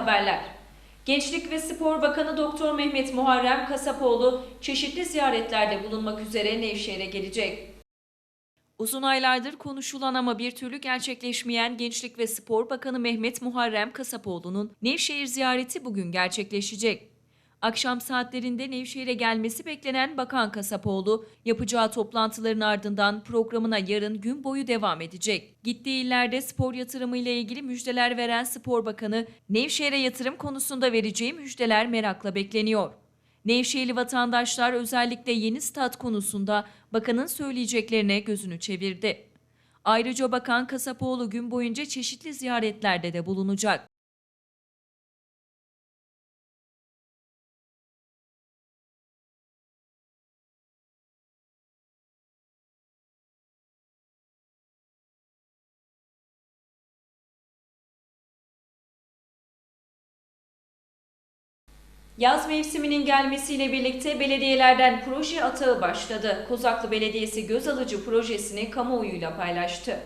haberler. Gençlik ve Spor Bakanı Doktor Mehmet Muharrem Kasapoğlu çeşitli ziyaretlerde bulunmak üzere Nevşehir'e gelecek. Uzun aylardır konuşulan ama bir türlü gerçekleşmeyen Gençlik ve Spor Bakanı Mehmet Muharrem Kasapoğlu'nun Nevşehir ziyareti bugün gerçekleşecek. Akşam saatlerinde Nevşehir'e gelmesi beklenen Bakan Kasapoğlu, yapacağı toplantıların ardından programına yarın gün boyu devam edecek. Gittiği illerde spor yatırımı ile ilgili müjdeler veren Spor Bakanı, Nevşehir'e yatırım konusunda vereceği müjdeler merakla bekleniyor. Nevşehirli vatandaşlar özellikle yeni stat konusunda bakanın söyleyeceklerine gözünü çevirdi. Ayrıca Bakan Kasapoğlu gün boyunca çeşitli ziyaretlerde de bulunacak. Yaz mevsiminin gelmesiyle birlikte belediyelerden proje atağı başladı. Kozaklı Belediyesi göz alıcı projesini kamuoyuyla paylaştı.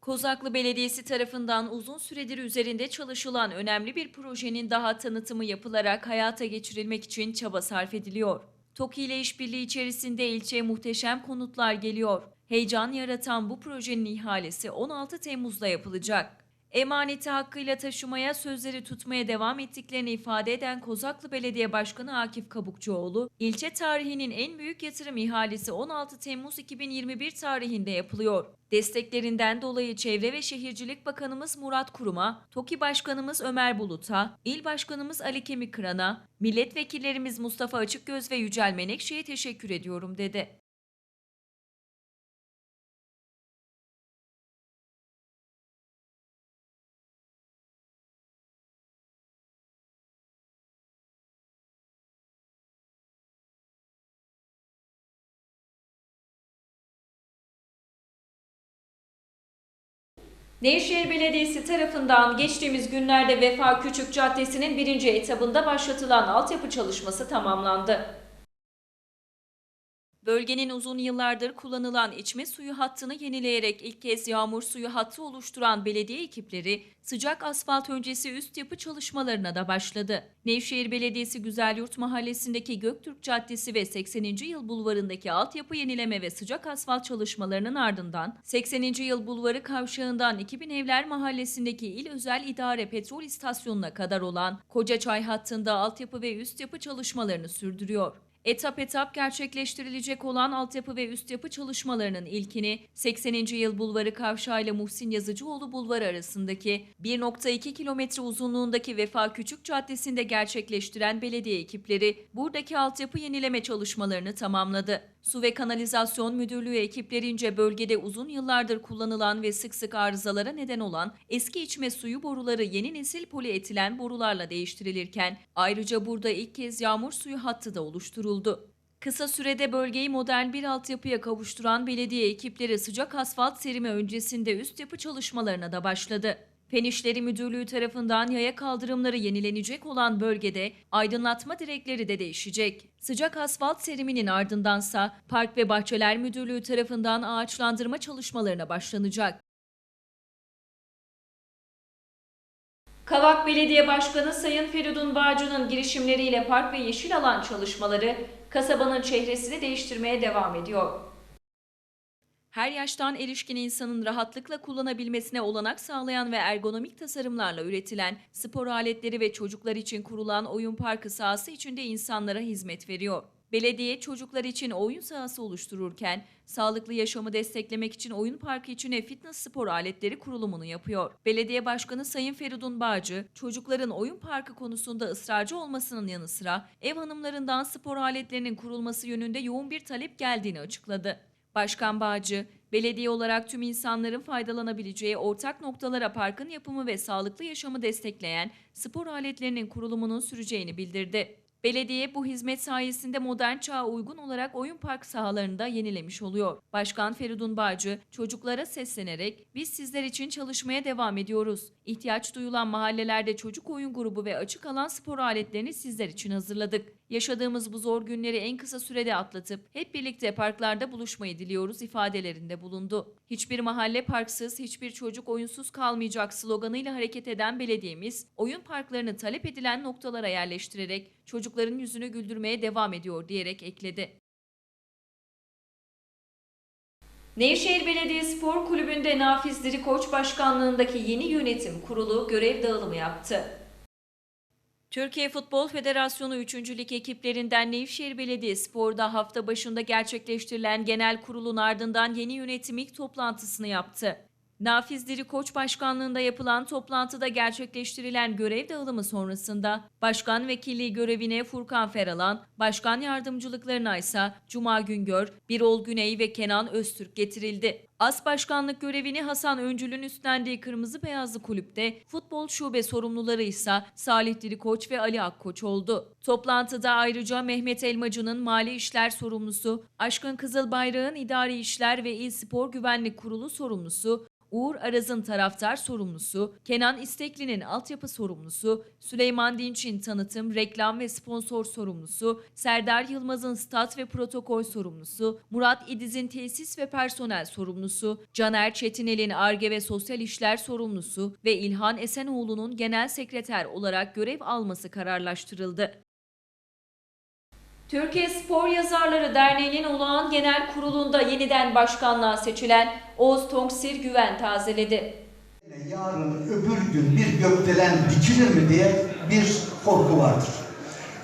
Kozaklı Belediyesi tarafından uzun süredir üzerinde çalışılan önemli bir projenin daha tanıtımı yapılarak hayata geçirilmek için çaba sarf ediliyor. TOKİ ile işbirliği içerisinde ilçeye muhteşem konutlar geliyor. Heyecan yaratan bu projenin ihalesi 16 Temmuz'da yapılacak. Emaneti hakkıyla taşımaya, sözleri tutmaya devam ettiklerini ifade eden Kozaklı Belediye Başkanı Akif Kabukçuoğlu, ilçe tarihinin en büyük yatırım ihalesi 16 Temmuz 2021 tarihinde yapılıyor. Desteklerinden dolayı Çevre ve Şehircilik Bakanımız Murat Kurum'a, TOKİ Başkanımız Ömer Bulut'a, İl Başkanımız Ali Kemikkıran'a, milletvekillerimiz Mustafa Açıkgöz ve Yücel Menekşe'ye teşekkür ediyorum dedi. Nevşehir Belediyesi tarafından geçtiğimiz günlerde Vefa Küçük Caddesi'nin birinci etabında başlatılan altyapı çalışması tamamlandı. Bölgenin uzun yıllardır kullanılan içme suyu hattını yenileyerek ilk kez yağmur suyu hattı oluşturan belediye ekipleri sıcak asfalt öncesi üst yapı çalışmalarına da başladı. Nevşehir Belediyesi Güzelyurt Mahallesi'ndeki Göktürk Caddesi ve 80. Yıl Bulvarı'ndaki altyapı yenileme ve sıcak asfalt çalışmalarının ardından 80. Yıl Bulvarı kavşağından 2000 Evler Mahallesi'ndeki İl Özel İdare Petrol İstasyonu'na kadar olan Kocaçay hattında altyapı ve üst yapı çalışmalarını sürdürüyor. Etap etap gerçekleştirilecek olan altyapı ve üst yapı çalışmalarının ilkini 80. Yıl Bulvarı Kavşağı ile Muhsin Yazıcıoğlu Bulvarı arasındaki 1.2 kilometre uzunluğundaki Vefa Küçük Caddesi'nde gerçekleştiren belediye ekipleri buradaki altyapı yenileme çalışmalarını tamamladı. Su ve Kanalizasyon Müdürlüğü ekiplerince bölgede uzun yıllardır kullanılan ve sık sık arızalara neden olan eski içme suyu boruları yeni nesil polietilen borularla değiştirilirken ayrıca burada ilk kez yağmur suyu hattı da oluşturuldu. Kısa sürede bölgeyi modern bir altyapıya kavuşturan belediye ekipleri sıcak asfalt serimi öncesinde üst yapı çalışmalarına da başladı. Fen İşleri Müdürlüğü tarafından yaya kaldırımları yenilenecek olan bölgede aydınlatma direkleri de değişecek. Sıcak asfalt seriminin ardındansa Park ve Bahçeler Müdürlüğü tarafından ağaçlandırma çalışmalarına başlanacak. Kavak Belediye Başkanı Sayın Feridun Bağcı'nın girişimleriyle park ve yeşil alan çalışmaları kasabanın çehresini değiştirmeye devam ediyor. Her yaştan erişkin insanın rahatlıkla kullanabilmesine olanak sağlayan ve ergonomik tasarımlarla üretilen spor aletleri ve çocuklar için kurulan oyun parkı sahası içinde insanlara hizmet veriyor. Belediye çocuklar için oyun sahası oluştururken sağlıklı yaşamı desteklemek için oyun parkı içine fitness spor aletleri kurulumunu yapıyor. Belediye Başkanı Sayın Feridun Bağcı, çocukların oyun parkı konusunda ısrarcı olmasının yanı sıra ev hanımlarından spor aletlerinin kurulması yönünde yoğun bir talep geldiğini açıkladı. Başkan Bağcı, belediye olarak tüm insanların faydalanabileceği ortak noktalara parkın yapımı ve sağlıklı yaşamı destekleyen spor aletlerinin kurulumunun süreceğini bildirdi. Belediye bu hizmet sayesinde modern çağa uygun olarak oyun park sahalarını da yenilemiş oluyor. Başkan Feridun Bağcı çocuklara seslenerek biz sizler için çalışmaya devam ediyoruz. İhtiyaç duyulan mahallelerde çocuk oyun grubu ve açık alan spor aletlerini sizler için hazırladık. Yaşadığımız bu zor günleri en kısa sürede atlatıp hep birlikte parklarda buluşmayı diliyoruz ifadelerinde bulundu. Hiçbir mahalle parksız, hiçbir çocuk oyunsuz kalmayacak sloganıyla hareket eden belediyemiz, oyun parklarını talep edilen noktalara yerleştirerek çocukların yüzünü güldürmeye devam ediyor diyerek ekledi. Nevşehir Belediye Spor Kulübü'nde Nafiz Diri Koç Başkanlığındaki yeni yönetim kurulu görev dağılımı yaptı. Türkiye Futbol Federasyonu 3. Lig ekiplerinden Nevşehir Belediyespor'da hafta başında gerçekleştirilen genel kurulun ardından yeni yönetim ilk toplantısını yaptı. Nafiz Diri Koç Başkanlığında yapılan toplantıda gerçekleştirilen görev dağılımı sonrasında Başkan Vekilliği görevine Furkan Feralan, Başkan Yardımcılıklarına ise Cuma Güngör, Birol Güney ve Kenan Öztürk getirildi. As Başkanlık görevini Hasan Öncül'ün üstlendiği Kırmızı Beyazlı Kulüp'te futbol şube sorumluları ise Salih Diri Koç ve Ali Akkoç oldu. Toplantıda ayrıca Mehmet Elmacı'nın mali işler sorumlusu, Aşkın Kızılbayrak'ın idari işler ve İl Spor Güvenlik Kurulu sorumlusu, Uğur Araz'ın taraftar sorumlusu, Kenan İstekli'nin altyapı sorumlusu, Süleyman Dinç'in tanıtım, reklam ve sponsor sorumlusu, Serdar Yılmaz'ın stat ve protokol sorumlusu, Murat İdiz'in tesis ve personel sorumlusu, Caner Çetinel'in ARGE ve sosyal işler sorumlusu ve İlhan Esenoğlu'nun genel sekreter olarak görev alması kararlaştırıldı. Türkiye Spor Yazarları Derneği'nin olağan genel kurulunda yeniden başkanlığa seçilen Oğuz Tonksir Güven tazeledi. Yarın öbür gün bir gökdelen dikilir mi diye bir korku vardır.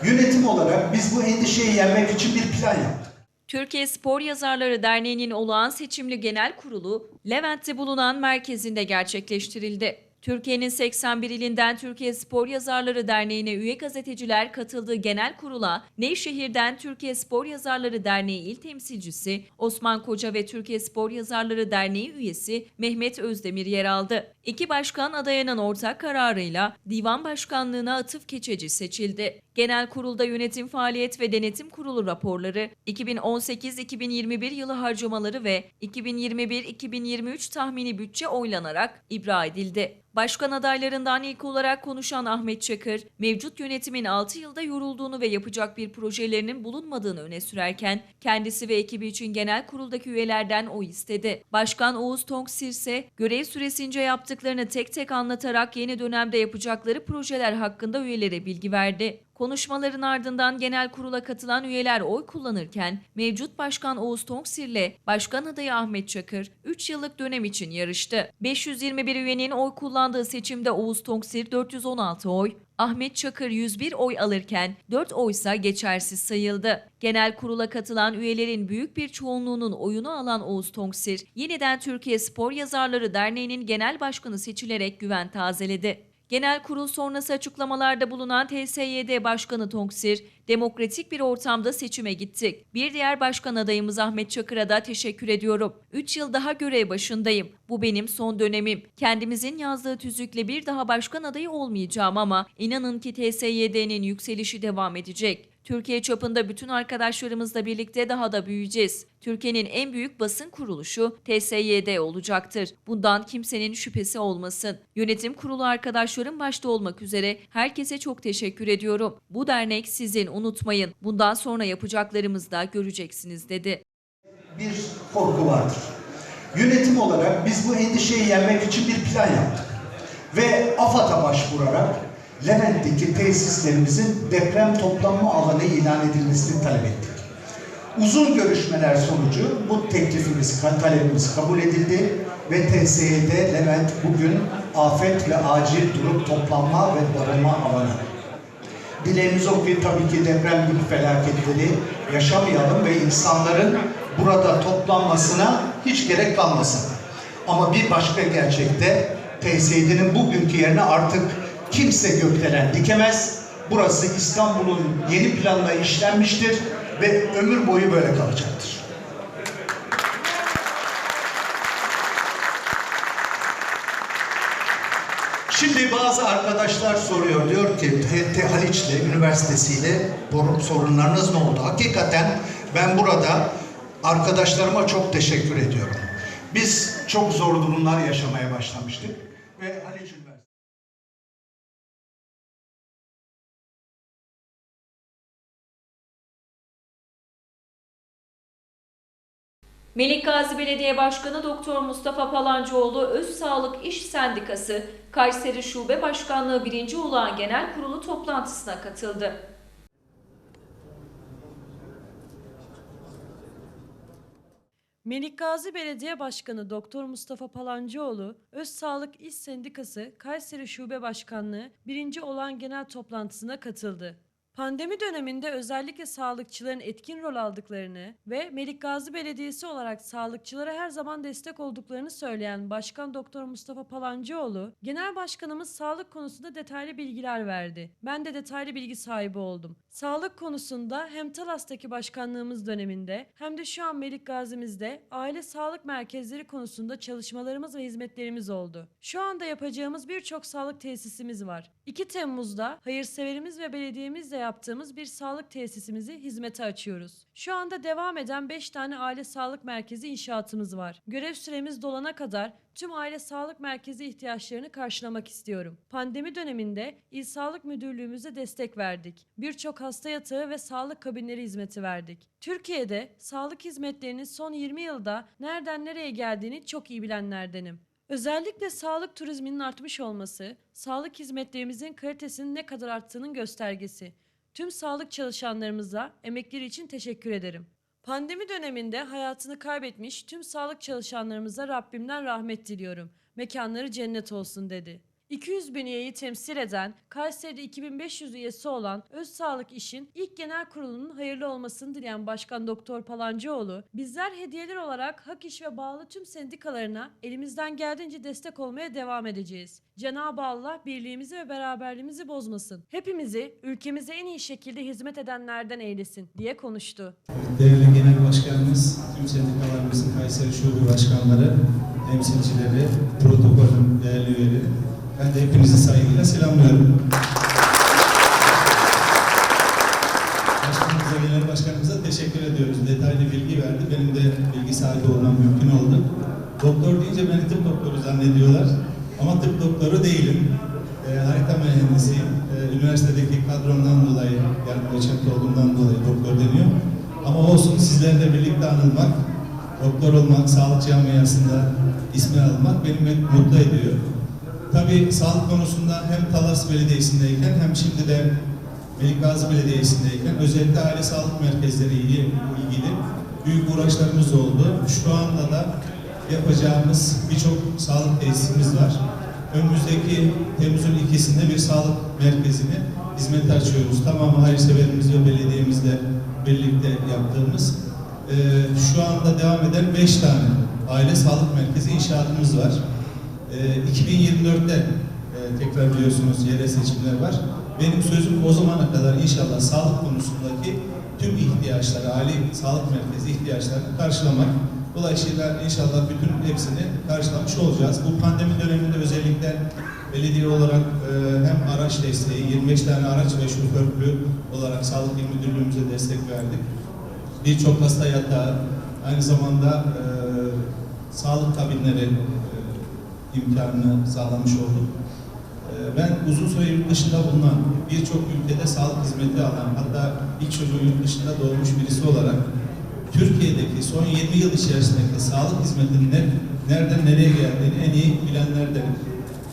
Yönetim olarak biz bu endişeyi yenmek için bir plan yaptık. Türkiye Spor Yazarları Derneği'nin olağan seçimli genel kurulu Levent'te bulunan merkezinde gerçekleştirildi. Türkiye'nin 81 ilinden Türkiye Spor Yazarları Derneği'ne üye gazeteciler katıldığı genel kurula Nevşehir'den Türkiye Spor Yazarları Derneği İl Temsilcisi Osman Koca ve Türkiye Spor Yazarları Derneği üyesi Mehmet Özdemir yer aldı. İki başkan adayının ortak kararıyla divan başkanlığına Atıf Keçeci seçildi. Genel kurulda yönetim faaliyet ve denetim kurulu raporları, 2018-2021 yılı harcamaları ve 2021-2023 tahmini bütçe oylanarak ibra edildi. Başkan adaylarından ilk olarak konuşan Ahmet Çakır, mevcut yönetimin 6 yılda yorulduğunu ve yapacak bir projelerinin bulunmadığını öne sürerken, kendisi ve ekibi için genel kuruldaki üyelerden oy istedi. Başkan Oğuz Tonksir ise görev süresince yaptıklarını tek tek anlatarak yeni dönemde yapacakları projeler hakkında üyelere bilgi verdi. Konuşmaların ardından genel kurula katılan üyeler oy kullanırken mevcut başkan Oğuz Tonksir ile başkan adayı Ahmet Çakır 3 yıllık dönem için yarıştı. 521 üyenin oy kullandığı seçimde Oğuz Tonksir 416 oy, Ahmet Çakır 101 oy alırken 4 oysa geçersiz sayıldı. Genel kurula katılan üyelerin büyük bir çoğunluğunun oyunu alan Oğuz Tonksir, yeniden Türkiye Spor Yazarları Derneği'nin genel başkanı seçilerek güven tazeledi. Genel kurul sonrası açıklamalarda bulunan TSYD Başkanı Tonksir, demokratik bir ortamda seçime gittik. Bir diğer başkan adayımız Ahmet Çakır'a da teşekkür ediyorum. 3 yıl daha görev başındayım. Bu benim son dönemim. Kendimizin yazdığı tüzükle bir daha başkan adayı olmayacağım ama inanın ki TSYD'nin yükselişi devam edecek. Türkiye çapında bütün arkadaşlarımızla birlikte daha da büyüyeceğiz. Türkiye'nin en büyük basın kuruluşu TSYD olacaktır. Bundan kimsenin şüphesi olmasın. Yönetim kurulu arkadaşlarım başta olmak üzere herkese çok teşekkür ediyorum. Bu dernek sizin unutmayın. Bundan sonra yapacaklarımızı da göreceksiniz dedi. Bir korku vardır. Yönetim olarak biz bu endişeyi yenmek için bir plan yaptık. Ve AFAD'a başvurarak Levent'teki tesislerimizin deprem toplanma alanı ilan edilmesini talep ettik. Uzun görüşmeler sonucu bu teklifimiz, talebimiz kabul edildi ve TSYD Levent bugün afet ve acil durum toplanma ve barınma alanı. Dileğimiz o ki tabii ki deprem gibi felaketleri yaşamayalım ve insanların burada toplanmasına hiç gerek kalmasın. Ama bir başka gerçekte TSYD'nin bugünkü yerine artık kimse gökdelen dikemez. Burası İstanbul'un yeni planla işlenmiştir ve ömür boyu böyle kalacaktır. Şimdi bazı arkadaşlar soruyor, diyor ki TT Haliç'le, üniversitesiyle sorunlarınız ne oldu? Hakikaten ben burada arkadaşlarıma çok teşekkür ediyorum. Biz çok zor durumlar yaşamaya başlamıştık ve Haliç Melik Gazi Belediye Başkanı Doktor Mustafa Palancıoğlu Öz Sağlık İş Sendikası Kayseri Şube Başkanlığı 1. Olağan Genel Kurulu toplantısına katıldı. Melik Gazi Belediye Başkanı Doktor Mustafa Palancıoğlu, Öz Sağlık İş Sendikası Kayseri Şube Başkanlığı 1. olan genel toplantısına katıldı. Pandemi döneminde özellikle sağlıkçıların etkin rol aldıklarını ve Melik Gazi Belediyesi olarak sağlıkçılara her zaman destek olduklarını söyleyen Başkan Doktor Mustafa Palancıoğlu, Genel Başkanımız sağlık konusunda detaylı bilgiler verdi. Ben de detaylı bilgi sahibi oldum. Sağlık konusunda hem Talas'taki başkanlığımız döneminde hem de şu an Melik Gazi'mizde aile sağlık merkezleri konusunda çalışmalarımız ve hizmetlerimiz oldu. Şu anda yapacağımız birçok sağlık tesisimiz var. 2 Temmuz'da hayırseverimiz ve belediyemizle yaptığımız bir sağlık tesisimizi hizmete açıyoruz. Şu anda devam eden 5 tane aile sağlık merkezi inşaatımız var. Görev süremiz dolana kadar tüm aile sağlık merkezi ihtiyaçlarını karşılamak istiyorum. Pandemi döneminde İl Sağlık Müdürlüğümüze destek verdik. Birçok hasta yatağı ve sağlık kabinleri hizmeti verdik. Türkiye'de sağlık hizmetlerinin son 20 yılda nereden nereye geldiğini çok iyi bilenlerdenim. Özellikle sağlık turizminin artmış olması, sağlık hizmetlerimizin kalitesinin ne kadar arttığının göstergesi. Tüm sağlık çalışanlarımıza emekleri için teşekkür ederim. Pandemi döneminde hayatını kaybetmiş tüm sağlık çalışanlarımıza Rabbimden rahmet diliyorum. Mekanları cennet olsun dedi. 200 bin üyeyi temsil eden, Kayseri'de 2500 üyesi olan Öz Sağlık İş'in ilk genel kurulunun hayırlı olmasını dileyen Başkan Doktor Palancıoğlu, bizler hediyeler olarak Hak İş ve bağlı tüm sendikalarına elimizden geldiğince destek olmaya devam edeceğiz. Cenab-ı Allah birliğimizi ve beraberliğimizi bozmasın. Hepimizi ülkemize en iyi şekilde hizmet edenlerden eylesin diye konuştu. Değerli Genel Başkanımız, tüm sendikalarımızın Kayseri Şube Başkanları, temsilcileri, protokolün değerli üyeleri, ben de hepinizi saygıyla selamlıyorum. Başkanımıza, Genel Başkanımıza teşekkür ediyoruz. Detaylı bilgi verdi. Benim de bilgi sahibi olmam mümkün oldu. Doktor deyince beni tıp doktoru zannediyorlar. Ama tıp doktoru değilim. E, harita mühendisiyim. E, üniversitedeki kadromdan dolayı, yani doçent olduğumdan dolayı doktor deniyor. Ama olsun sizlerle birlikte anılmak, doktor olmak, sağlık camiasında ismi almak beni mut- mutlu ediyor. Tabii sağlık konusunda hem Talas Belediyesi'ndeyken hem şimdi de Melik Gazi Belediyesi'ndeyken özellikle aile sağlık merkezleri ile ilgili büyük uğraşlarımız oldu. Şu anda da yapacağımız birçok sağlık tesisimiz var. Önümüzdeki Temmuz'un ikisinde bir sağlık merkezini hizmete açıyoruz. Tamamı hayırseverimiz ve belediyemizle birlikte yaptığımız. Ee, şu anda devam eden 5 tane aile sağlık merkezi inşaatımız var. Ee, 2024'te e, tekrar biliyorsunuz yerel seçimler var. Benim sözüm o zamana kadar inşallah sağlık konusundaki tüm ihtiyaçları, aile sağlık merkezi ihtiyaçlarını karşılamak. Dolayısıyla inşallah bütün hepsini karşılamış olacağız. Bu pandemi döneminde özellikle belediye olarak e, hem araç desteği, 25 tane araç ve şoförlü olarak Sağlık İl Müdürlüğümüze destek verdik. Birçok hasta yatağı, aynı zamanda e, sağlık kabinleri imkanını sağlamış olduk. Ee, Ben uzun süre yurt dışında bulunan birçok ülkede sağlık hizmeti alan hatta ilk çocuğu yurt dışında doğmuş birisi olarak Türkiye'deki son 20 yıl içerisindeki sağlık hizmetinin ne- nereden nereye geldiğini en iyi bilenlerdenim.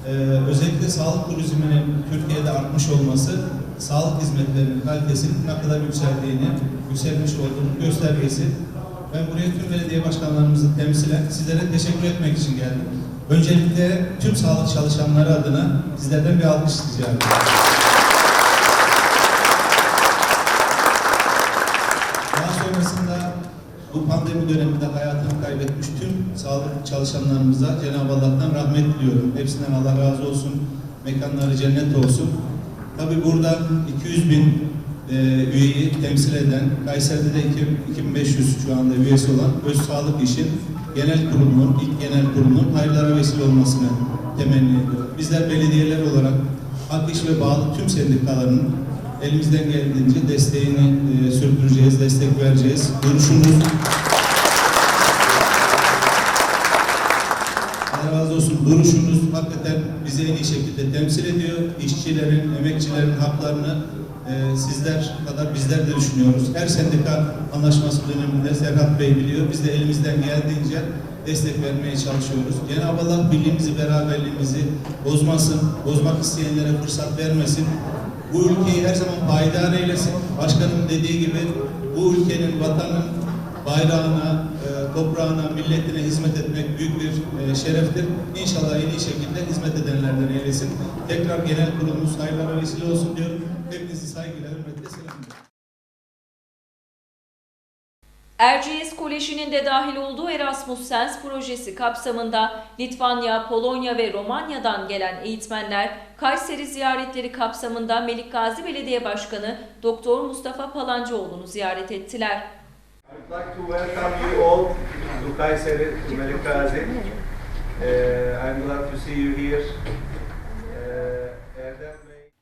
Ee, özellikle sağlık turizminin Türkiye'de artmış olması sağlık hizmetlerinin kalitesinin ne kadar yükseldiğini, yükselmiş olduğunu göstergesi. Ben buraya tüm belediye başkanlarımızı temsilen sizlere teşekkür etmek için geldim. Öncelikle tüm sağlık çalışanları adına sizlerden bir alkış rica. Daha sonrasında bu pandemi döneminde hayatını kaybetmiş tüm sağlık çalışanlarımıza Cenab-ı Allah'tan rahmet diliyorum. Hepsinden Allah razı olsun. Mekanları cennet olsun. Tabi burada 200 bin e, üyeyi temsil eden, Kayseri'de de iki- 2500 şu anda üyesi olan Öz Sağlık İş'in genel kurulunun, ilk genel kurulunun hayırlara vesile olmasını temenni ediyorum. Bizler belediyeler olarak Hak İş ve bağlı tüm sendikaların elimizden geldiğince desteğini e, sürdüreceğiz, destek vereceğiz. Duruşumuz Allah razı olsun. Duruşunuz hakikaten bizi en iyi şekilde temsil ediyor. İşçilerin, emekçilerin haklarını e, sizler kadar bizler de düşünüyoruz. Her sendika anlaşması döneminde Serhat Bey biliyor. Biz de elimizden geldiğince destek vermeye çalışıyoruz. Cenab-ı Allah birliğimizi, beraberliğimizi bozmasın, bozmak isteyenlere fırsat vermesin. Bu ülkeyi her zaman payidar eylesin. Başkanım dediği gibi bu ülkenin, vatanın bayrağına, e, toprağına, milletine hizmet etmek büyük bir e, şereftir. İnşallah en iyi şekilde hizmet edenlerden eylesin. Tekrar genel kurulumuz hayırlara vesile olsun diyorum. Saygıyla, hürmetle selamlıyorum. Erciyes Koleji'nin de dahil olduğu Erasmus Sens projesi kapsamında Litvanya, Polonya ve Romanya'dan gelen eğitmenler Kayseri ziyaretleri kapsamında Melik Gazi Belediye Başkanı Doktor Mustafa Palancıoğlu'nu ziyaret ettiler. I'd like to welcome you all to Kayseri, to Melikgazi. Uh, I'm glad to see you here.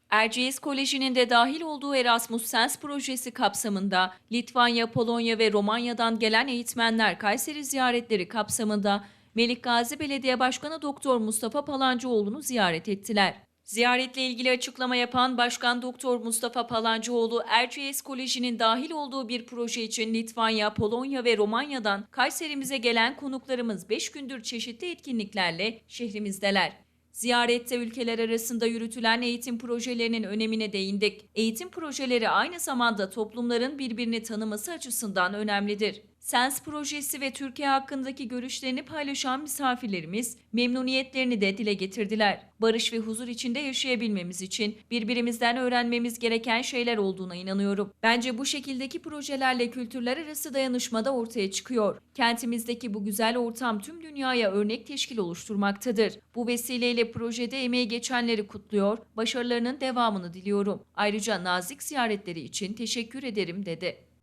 Erciyes Koleji'nin de dahil olduğu Erasmus Sens projesi kapsamında Litvanya, Polonya ve Romanya'dan gelen eğitmenler Kayseri ziyaretleri kapsamında Melik Gazi Belediye Başkanı Doktor Mustafa Palancıoğlu'nu ziyaret ettiler. Ziyaretle ilgili açıklama yapan Başkan Doktor Mustafa Palancıoğlu, Erciyes Koleji'nin dahil olduğu bir proje için Litvanya, Polonya ve Romanya'dan Kayserimize gelen konuklarımız 5 gündür çeşitli etkinliklerle şehrimizdeler. Ziyarette ülkeler arasında yürütülen eğitim projelerinin önemine değindik. Eğitim projeleri aynı zamanda toplumların birbirini tanıması açısından önemlidir. SENS projesi ve Türkiye hakkındaki görüşlerini paylaşan misafirlerimiz memnuniyetlerini de dile getirdiler. Barış ve huzur içinde yaşayabilmemiz için birbirimizden öğrenmemiz gereken şeyler olduğuna inanıyorum. Bence bu şekildeki projelerle kültürler arası dayanışma da ortaya çıkıyor. Kentimizdeki bu güzel ortam tüm dünyaya örnek teşkil oluşturmaktadır. Bu vesileyle projede emeği geçenleri kutluyor, başarılarının devamını diliyorum. Ayrıca nazik ziyaretleri için teşekkür ederim dedi.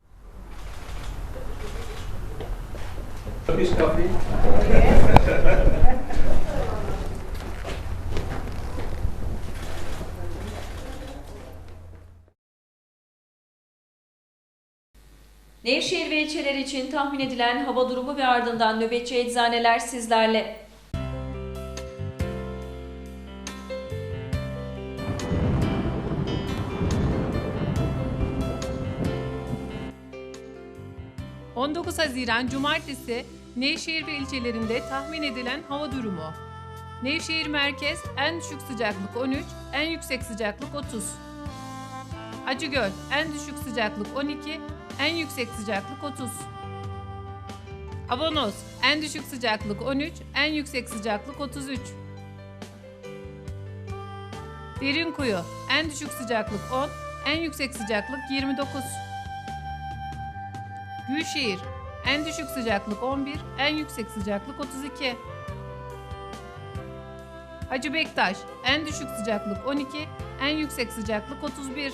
Turkish coffee. Nevşehir ve ilçeler için tahmin edilen hava durumu ve ardından nöbetçi eczaneler sizlerle. – 19 Haziran Cumartesi Nevşehir ve ilçelerinde tahmin edilen hava durumu. Nevşehir merkez en düşük sıcaklık 13, en yüksek sıcaklık 30. Acıgöl en düşük sıcaklık 12, en yüksek sıcaklık 30. Avanos en düşük sıcaklık 13, en yüksek sıcaklık 33. Derinkuyu en düşük sıcaklık 10, en yüksek sıcaklık 29. Gülşehir en düşük sıcaklık 11, en yüksek sıcaklık 32. Hacı Bektaş en düşük sıcaklık 12, en yüksek sıcaklık 31.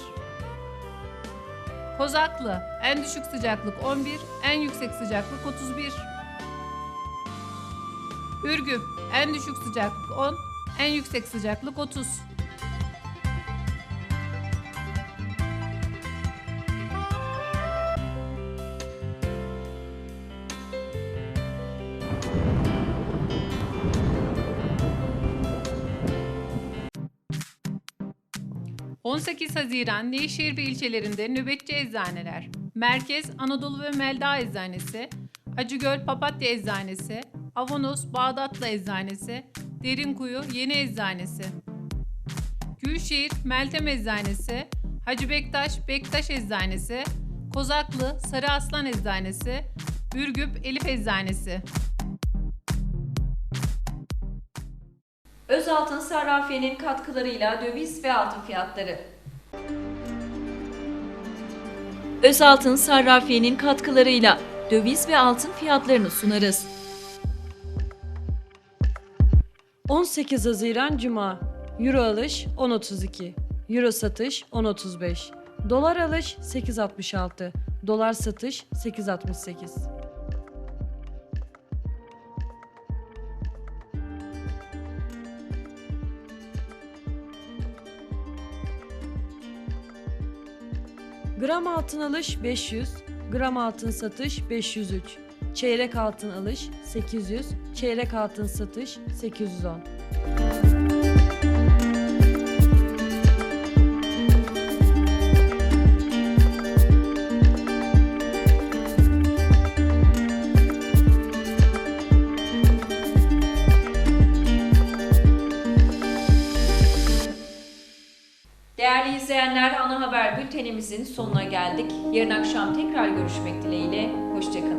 Kozaklı en düşük sıcaklık 11, en yüksek sıcaklık 31. Ürgüp en düşük sıcaklık 10, en yüksek sıcaklık 30. ...18 Haziran Nevşehir ve ilçelerinde nöbetçi eczaneler, Merkez Anadolu ve Melda Eczanesi, Acıgöl Papatya Eczanesi, Avanos Bağdatlı Eczanesi, Derinkuyu Yeni Eczanesi, Gülşehir Meltem Eczanesi, Hacı Bektaş Bektaş Eczanesi, Kozaklı Sarı Aslan Eczanesi, Ürgüp Elif Eczanesi. Özaltın Sarrafiye'nin katkılarıyla döviz ve altın fiyatları. Özaltın Sarrafiye'nin katkılarıyla döviz ve altın fiyatlarını sunarız. 18 Haziran Cuma Euro alış 10.32 Euro satış 10.35 Dolar alış 8.66 Dolar satış 8.68 Gram altın alış 500, gram altın satış 503, çeyrek altın alış 800, çeyrek altın satış 810. bültenimizin sonuna geldik. Yarın akşam tekrar görüşmek dileğiyle. Hoşçakalın.